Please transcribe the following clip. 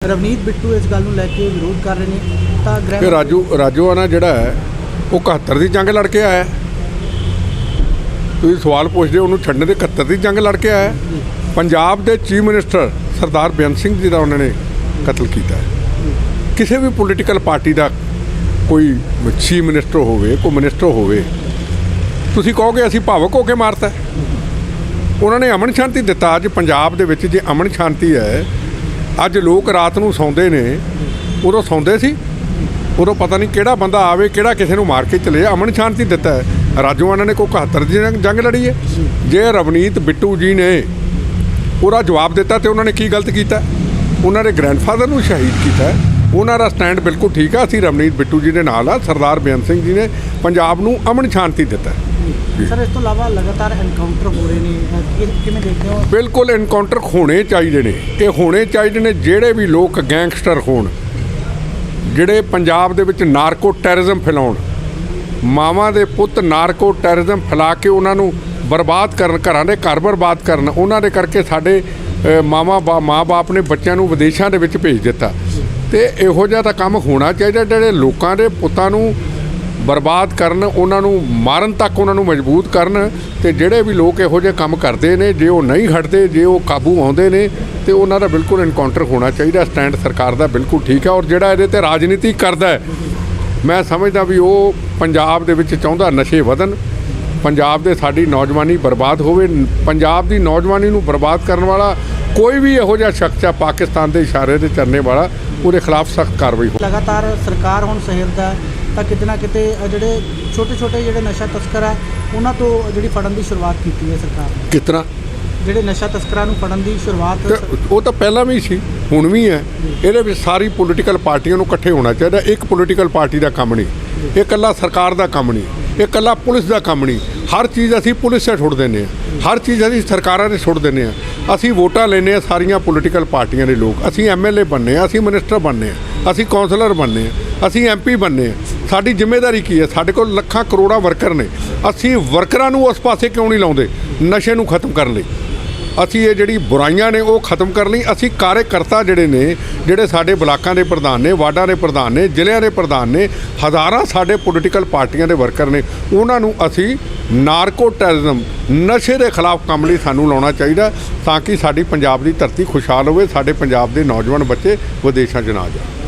ਰਵਨੀਤ ਬਿੱਟੂ ਇਸ ਗੱਲ ਨੂੰ ਲੈ ਕੇ ਵਿਰੋਧ ਕਰ ਰਹੇ ਨੇ ਤਾਂ ਗ੍ਰਹਿ ਕਿ ਰਾਜੂ ਰਾਜੋਆਨਾ ਜਿਹੜਾ ਹੈ ਉਹ 71 ਦੀ ਜੰਗ ਲੜ ਕੇ ਆਇਆ ਹੈ। ਤੁਸੀਂ ਸਵਾਲ ਪੁੱਛਦੇ ਹੋ ਉਹਨੂੰ ਛੱਡਣ ਦੇ 71 ਦੀ ਜੰਗ ਲੜ ਕੇ ਆਇਆ ਹੈ। ਪੰਜਾਬ ਦੇ ਚੀਫ ਮਿਨਿਸਟਰ ਸਰਦਾਰ ਬੇਅੰਤ ਸਿੰਘ ਜੀ ਦਾ ਉਹਨਾਂ ਨੇ ਕਤਲ ਕੀਤਾ ਹੈ। ਕਿਸੇ ਵੀ ਪੋਲੀਟੀਕਲ ਪਾਰਟੀ ਦਾ ਕੋਈ ਚੀਫ ਮਿਨਿਸਟਰ ਹੋਵੇ ਕੋਈ ਮਿਨਿਸਟਰ ਹੋਵੇ ਤੁਸੀਂ ਕਹੋਗੇ ਅਸੀਂ ਭਾਵਕ ਹੋ ਕੇ ਮਾਰਤਾ ਹੈ। ਉਹਨਾਂ ਨੇ ਅਮਨ ਸ਼ਾਂਤੀ ਦਿੱਤਾ ਅੱਜ ਪੰਜਾਬ ਦੇ ਵਿੱਚ ਜੇ ਅਮਨ ਸ਼ਾਂਤੀ ਹੈ ਅੱਜ ਲੋਕ ਰਾਤ ਨੂੰ ਸੌਂਦੇ ਨੇ, ਉਦੋਂ ਸੌਂਦੇ ਸੀ। ਉਦੋਂ ਪਤਾ ਨਹੀਂ ਕਿਹੜਾ ਬੰਦਾ ਆਵੇ, ਕਿਹੜਾ ਕਿਸੇ ਨੂੰ ਮਾਰ ਕੇ ਚਲੇ। ਅਮਨ ਸ਼ਾਂਤੀ ਦਿੱਤਾ ਹੈ। ਰਾਜੋਆਨਾ ਨੇ ਕੋਈ 71 ਦੀ ਜੰਗ- ਲੜੀ ਹੈ। ਜੇ ਰਵਨੀਤ, ਬਿੱਟੂ ਜੀ ਨੇ ਉਹਦਾ ਜਵਾਬ ਦਿੱਤਾ ਤੇ ਉਹਨਾਂ ਨੇ ਕੀ ਗਲਤ ਕੀਤਾ? ਉਹਨਾਂ ਦੇ ਗ੍ਰੈਂਡਫਾਦਰ ਨੂੰ ਸ਼ਹੀਦ ਕੀਤਾ ਉਹਨਾਂ ਦਾ ਸਟੈਂਡ ਬਿਲਕੁਲ ਠੀਕ ਆ ਅਸੀਂ ਰਵਨੀਤ ਬਿੱਟੂ ਜੀ ਦੇ ਨਾਲ ਆ ਸਰਦਾਰ ਬੇਅੰਤ ਸਿੰਘ ਜੀ ਨੇ ਪੰਜਾਬ ਨੂੰ ਅਮਨ ਸ਼ਾਂਤੀ ਦਿੱਤਾ। ਸਰ ਇਸ ਤੋਂ ਇਲਾਵਾ ਲਗਾਤਾਰ ਐਨਕਾਊਂਟਰ ਹੋ ਰਹੇ ਨੇ ਅਹ ਕਿ- ਕਿਵੇਂ ਦੇਖਦੇ ਹੋ? ਬਿਲਕੁਲ ਐਨਕਾਊਂਟਰ ਹੋਣੇ ਚਾਹੀਦੇ ਨੇ ਇਹ ਹੋਣੇ ਚਾਹੀਦੇ ਨੇ ਜਿਹੜੇ ਵੀ ਲੋਕ ਗੈਂਗਸਟਰ ਹੋਣ ਜਿਹੜੇ ਪੰਜਾਬ ਦੇ ਵਿੱਚ ਨਾਰਕੋ ਟੈਰਰਿਜ਼ਮ ਫੈਲਾਉਣ ਮਾਵਾਂ ਦੇ ਪੁੱਤ ਨਾਰਕੋ ਟੈਰਰਿਜ਼ਮ ਫੈਲਾ ਕੇ ਉਹਨਾਂ ਨੂੰ ਬਰਬਾਦ ਕਰਨ ਘਰਾਂ ਦੇ ਘਰ ਬਰਬਾਦ ਕਰਨ ਉਹਨਾਂ ਦੇ ਕਰਕੇ ਸਾਡੇ ਮਾਵਾਂ ਮਾਂ-ਬਾਪ ਨੇ ਬੱਚਿਆਂ ਨੂੰ ਵਿਦੇਸ਼ਾਂ ਦੇ ਵਿੱਚ ਭੇਜ ਦਿੱਤਾ। ਤੇ ਇਹੋ ਜਿਹਾ ਤਾਂ ਕੰਮ ਹੋਣਾ ਚਾਹੀਦਾ ਜਿਹੜੇ ਲੋਕਾਂ ਦੇ ਪੁੱਤਾਂ ਨੂੰ ਬਰਬਾਦ ਕਰਨ, ਉਹਨਾਂ ਨੂੰ ਮਾਰਨ ਤੱਕ ਉਹਨਾਂ ਨੂੰ ਮਜਬੂਤ ਕਰਨ ਤੇ ਜਿਹੜੇ ਵੀ ਲੋਕ ਇਹੋ ਜਿਹੇ ਕੰਮ ਕਰਦੇ ਨੇ, ਜੇ ਉਹ ਨਹੀਂ ਹਟਦੇ, ਜੇ ਉਹ ਕਾਬੂ ਆਉਂਦੇ ਨੇ ਤੇ ਉਹਨਾਂ ਦਾ ਬਿਲਕੁਲ ਐਨਕਾਊਂਟਰ ਹੋਣਾ ਚਾਹੀਦਾ ਸਟੈਂਡ ਸਰਕਾਰ ਦਾ ਬਿਲਕੁਲ ਠੀਕ ਹੈ ਔਰ ਜਿਹੜਾ ਇਹਦੇ ਤੇ ਰਾਜਨੀਤੀ ਕਰਦਾ ਮੈਂ ਸਮਝਦਾ ਵੀ ਉਹ ਪੰਜਾਬ ਦੇ ਵਿੱਚ ਚਾਹੁੰਦਾ ਨਸ਼ੇ ਵਧਣ ਪੰਜਾਬ ਦੇ ਸਾਡੀ ਨੌਜਵਾਨੀ ਬਰਬਾਦ ਹੋਵੇ ਪੰਜਾਬ ਦੀ ਨੌਜਵਾਨੀ ਨੂੰ ਬਰਬਾਦ ਕਰਨ ਵਾਲਾ ਕੋਈ ਵੀ ਇਹੋ ਜਿਹਾ ਸ਼ਖਸ ਆ ਪਾਕਿਸਤਾਨ ਦੇ ਇਸ਼ਾਰੇ ਤੇ ਚੱਲਣੇ ਵਾਲਾ ਉਹਦੇ ਖਿਲਾਫ ਸਖਤ ਕਾਰਵਾਈ ਹੋ ਲਗਾਤਾਰ ਸਰਕਾਰ ਹੁਣ ਸਹਿਰਦਾ ਤਾਂ ਕਿਤੇ ਨਾ ਕਿਤੇ ਜਿਹੜੇ ਛੋਟੇ ਛੋਟੇ ਜਿਹੜੇ ਨਸ਼ਾ ਤਸਕਰ ਹੈ ਉਹਨਾਂ ਤੋਂ ਜਿਹੜੀ ਫੜਨ ਦੀ ਸ਼ੁਰੂਆਤ ਕੀਤੀ ਹੈ ਸਰਕਾਰ ਨੇ। ਤਰ੍ਹਾਂ ਜਿਹੜੇ ਨਸ਼ਾ ਤਸਕਰਾਂ ਨੂੰ ਫੜਨ ਦੀ ਸ਼ੁਰੂਆਤ ਉਹ ਤਾਂ ਪਹਿਲਾਂ ਵੀ ਸੀ ਹੁਣ ਵੀ ਹੈ। ਇਹਦੇ ਵਿੱਚ ਸਾਰੀ ਪੋਲੀਟੀਕਲ ਪਾਰਟੀਆਂ ਨੂੰ ਇਕੱਠੇ ਹੋਣਾ ਚਾਹੀਦਾ ਇੱਕ ਪੋਲੀਟੀਕਲ ਪਾਰਟੀ ਦਾ ਕੰਮ ਨਹੀਂ ਇਹ ਇਕੱਲਾ ਸਰਕਾਰ ਦਾ ਕੰਮ ਨਹੀਂ। ਇਹ ਇਕੱਲਾ ਪੁਲਿਸ ਦਾ ਕੰਮ ਨਹੀਂ। ਹਰ ਚੀਜ਼ ਅਸੀਂ ਪੁਲਿਸ 'ਤੇ ਛੁੱਟ ਦਿੰਦੇ ਹਾਂ। ਹਰ ਚੀਜ਼ ਅਸੀਂ ਸਰਕਾਰਾਂ 'ਤੇ ਛੁੱਟ ਦਿੰਦੇ ਹਾਂ। ਅਸੀਂ ਵੋਟਾਂ ਲੈਂਦੇ ਹਾਂ ਸਾਰੀਆਂ ਪੋਲੀਟੀਕਲ ਪਾਰਟੀਆਂ ਦੇ ਲੋਕ। ਅਸੀਂ ਐਮਐਲਏ ਬਣਨੇ ਆ ਅਸੀਂ ਮਿਨਿਸਟਰ ਬਣਨੇ ਆ ਅਸੀਂ ਕੌਂਸਲਰ ਬਣਨੇ ਆ ਅਸੀਂ ਐਮਪੀ ਬਣਨੇ ਆ ਸਾਡੀ ਜ਼ਿੰਮੇਵਾਰੀ ਕੀ ਹੈ? ਸਾਡੇ ਕੋਲ ਲੱਖਾਂ ਕਰੋੜਾਂ ਵਰਕਰ ਨੇ। ਅਸੀਂ ਵਰਕਰਾਂ ਨੂੰ ਉਸ ਪਾਸੇ ਕਿਉਂ ਨਹੀਂ ਲਾਉਂਦੇ? ਨਸ਼ੇ ਨੂੰ ਖਤਮ ਕਰਨ ਲਈ। ਅਸੀਂ ਇਹ ਜਿਹੜੀ ਬੁਰਾਈਆਂ ਨੇ ਉਹ ਖਤਮ ਕਰਨ ਲਈ ਅਸੀਂ ਕਾਰਜਕਰਤਾ ਜਿਹੜੇ ਨੇ, ਜਿਹੜੇ ਸਾਡੇ ਬਲਾਕਾਂ ਦੇ ਪ੍ਰਧਾਨ ਨੇ, ਵਾਰਡਾਂ ਦੇ ਪ੍ਰਧਾਨ ਨੇ, ਜ਼ਿਲ੍ਹਿਆਂ ਦੇ ਪ੍ਰਧਾਨ ਨੇ, ਹਜ਼ਾਰਾਂ ਸਾਡੇ ਪੋਲੀਟੀਕਲ ਪਾਰਟੀਆਂ ਦੇ ਵਰਕਰ ਨੇ, ਉਹਨਾਂ ਨੂੰ ਅਸੀਂ ਨਾਰਕੋ ਟੈਰਰਿਜ਼ਮ ਨਸ਼ੇ ਦੇ ਖਿਲਾਫ ਕੰਮ ਲਈ ਸਾਨੂੰ ਲਾਉਣਾ ਚਾਹੀਦਾ ਤਾਂ ਕਿ ਸਾਡੀ ਪੰਜਾਬ ਦੀ ਧਰਤੀ ਖੁਸ਼ਹਾਲ ਹੋਵੇ, ਸਾਡੇ ਪੰਜਾਬ ਦੇ ਨੌਜਵਾਨ ਬੱਚੇ ਵਿਦੇਸ਼ਾਂ 'ਚ ਨਾ ਜਾਣ।